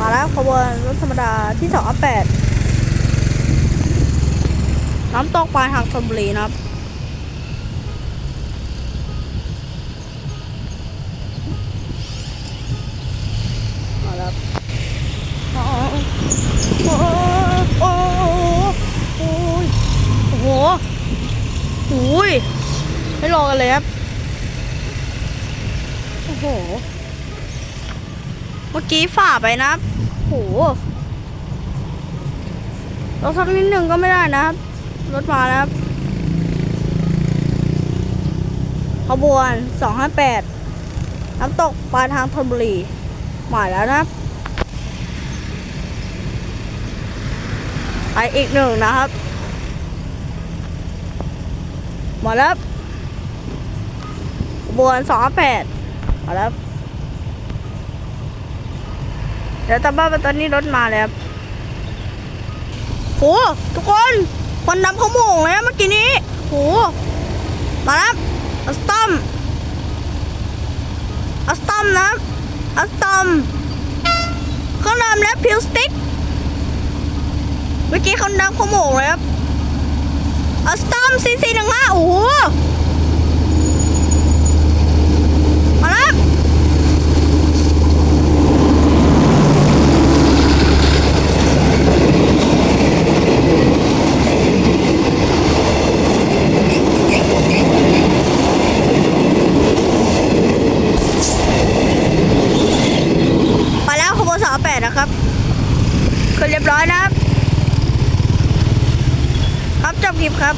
มาแล้วขบวนรถธรรมดาที่สองแปดน้ำตกปลายทางชลบุรีนะครับมาแล้วอ๋อโอ้โอ้โอ้ยโอ้โหโอ้ยไม่รอกันเลยครับโอ้โห เมื่อกี้ฝ่าไปนะ โหรถสักนิดหนึ่งก็ไม่ได้นะครับ รถมานะครับ ขบวน 258 น้ำตกปลายทางธนบุรี หมายแล้วนะครับไปอีกหนึ่งนะครับ หมดแล้วครับขบวน 258มาแล้ว เดี๋ยวตาบ้าตอนนี้รถมาแล้วโหทุกคนคนนำเขาโมงเลยนะเมื่อกี้นี้โหมาแล้วอัสตอมอัสตอมนะอัสตอมเขานำแล้วพิวสติ๊กเมื่อกี้เขานำเขาโมงเลยครับอัสตอมซีซีหนึ่งห้าโอ้โหมาแล้ว ไปแล้วขบวนสาวแปดนะครับ คือเรียบร้อยนะครับ ครับจบคลิปครับ